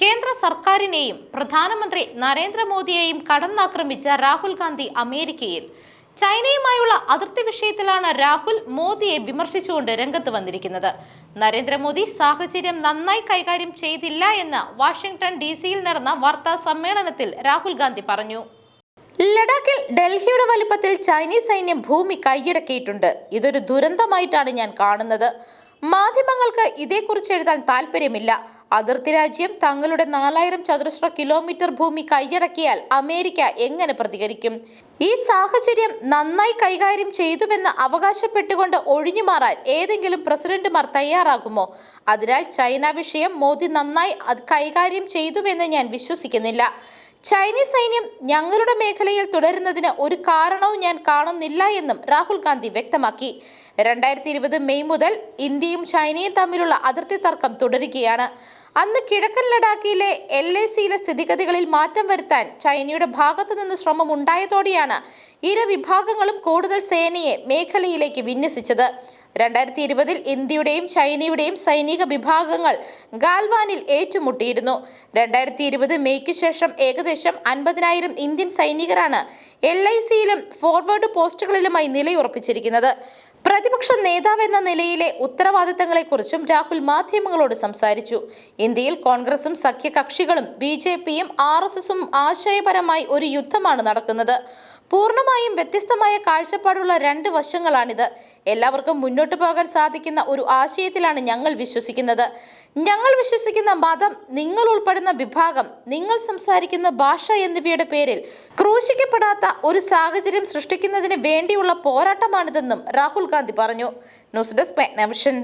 കേന്ദ്ര സർക്കാരിനെയും പ്രധാനമന്ത്രി നരേന്ദ്രമോദിയെയും കടന്നാക്രമിച്ച രാഹുൽ ഗാന്ധി അമേരിക്കയിൽ. ചൈനയുമായുള്ള അതിർത്തി വിഷയത്തിലാണ് രാഹുൽ മോദിയെ വിമർശിച്ചുകൊണ്ട് രംഗത്ത് വന്നിരിക്കുന്നത്. നരേന്ദ്രമോദി സാഹചര്യം നന്നായി കൈകാര്യം ചെയ്തില്ല എന്ന് വാഷിംഗ്ടൺ ഡി സിയിൽ നടന്ന വാർത്താ സമ്മേളനത്തിൽ രാഹുൽ ഗാന്ധി പറഞ്ഞു. ലഡാക്കിൽ ഡൽഹിയുടെ വലിപ്പത്തിൽ ചൈനീസ് സൈന്യം ഭൂമി കൈയടക്കിയിട്ടുണ്ട്. ഇതൊരു ദുരന്തമായിട്ടാണ് ഞാൻ കാണുന്നത്. മാധ്യമങ്ങൾക്ക് ഇതേക്കുറിച്ച് എഴുതാൻ താല്പര്യമില്ല അതിർത്തി രാജ്യം തങ്ങളുടെ നാലായിരം ചതുരശ്ര കിലോമീറ്റർ ഭൂമി കൈയടക്കിയാൽ അമേരിക്ക എങ്ങനെ പ്രതികരിക്കും? ഈ സാഹചര്യം നന്നായി കൈകാര്യം ചെയ്തുവെന്ന് അവകാശപ്പെട്ടുകൊണ്ട് ഒഴിഞ്ഞുമാറാൻ ഏതെങ്കിലും പ്രസിഡന്റുമാർ തയ്യാറാകുമോ? അതിനാൽ ചൈന വിഷയം മോദി നന്നായി കൈകാര്യം ചെയ്തുവെന്ന് ഞാൻ വിശ്വസിക്കുന്നില്ല. ചൈനീസ് സൈന്യം ഞങ്ങളുടെ മേഖലയിൽ തുടരുന്നതിന് ഒരു കാരണവും ഞാൻ കാണുന്നില്ല എന്നും രാഹുൽ ഗാന്ധി വ്യക്തമാക്കി. രണ്ടായിരത്തി ഇരുപത് മെയ് മുതൽ ഇന്ത്യയും ചൈനയും തമ്മിലുള്ള അതിർത്തി തർക്കം തുടരുകയാണ്. അന്ന് കിഴക്കൻ ലഡാക്കിലെ എൽ എ സിയിലെ സ്ഥിതിഗതികളിൽ മാറ്റം വരുത്താൻ ചൈനയുടെ ഭാഗത്തു നിന്ന് ശ്രമം ഉണ്ടായതോടെയാണ് ഇരു വിഭാഗങ്ങളും കൂടുതൽ സേനയെ മേഖലയിലേക്ക് വിന്യസിച്ചത്. രണ്ടായിരത്തി ഇരുപതിൽ ഇന്ത്യയുടെയും ചൈനയുടെയും സൈനിക വിഭാഗങ്ങൾ ഗാൽവാനിൽ ഏറ്റുമുട്ടിയിരുന്നു. രണ്ടായിരത്തി ഇരുപത് മെയ്ക്ക് ശേഷം ഏകദേശം അൻപതിനായിരം ഇന്ത്യൻ സൈനികരാണ് എൽ ഐ സിയിലും ഫോർവേഡ് പോസ്റ്റുകളിലുമായി നിലയുറപ്പിച്ചിരിക്കുന്നത്. പ്രതിപക്ഷ നേതാവ് എന്ന നിലയിലെ ഉത്തരവാദിത്തങ്ങളെക്കുറിച്ചും രാഹുൽ മാധ്യമങ്ങളോട് സംസാരിച്ചു. ഇന്ത്യയിൽ കോൺഗ്രസും സഖ്യകക്ഷികളും ബി ജെ പിയും ആർ എസ് എസും ആശയപരമായി ഒരു യുദ്ധമാണ് നടക്കുന്നത്. പൂർണമായും വ്യത്യസ്തമായ കാഴ്ചപ്പാടുള്ള രണ്ട് വശങ്ങളാണിത്. എല്ലാവർക്കും മുന്നോട്ട് പോകാൻ സാധിക്കുന്ന ഒരു ആശയത്തിലാണ് ഞങ്ങൾ വിശ്വസിക്കുന്നത്. ഞങ്ങൾ വിശ്വസിക്കുന്ന മതം നിങ്ങൾ ഉൾപ്പെടുന്ന വിഭാഗം നിങ്ങൾ സംസാരിക്കുന്ന ഭാഷ എന്നിവയുടെ പേരിൽ ക്രൂശിക്കപ്പെടാത്ത ഒരു സാഹചര്യം സൃഷ്ടിക്കുന്നതിന് വേണ്ടിയുള്ള പോരാട്ടമാണിതെന്നും രാഹുൽ ഗാന്ധി പറഞ്ഞു. News desk Megnavision.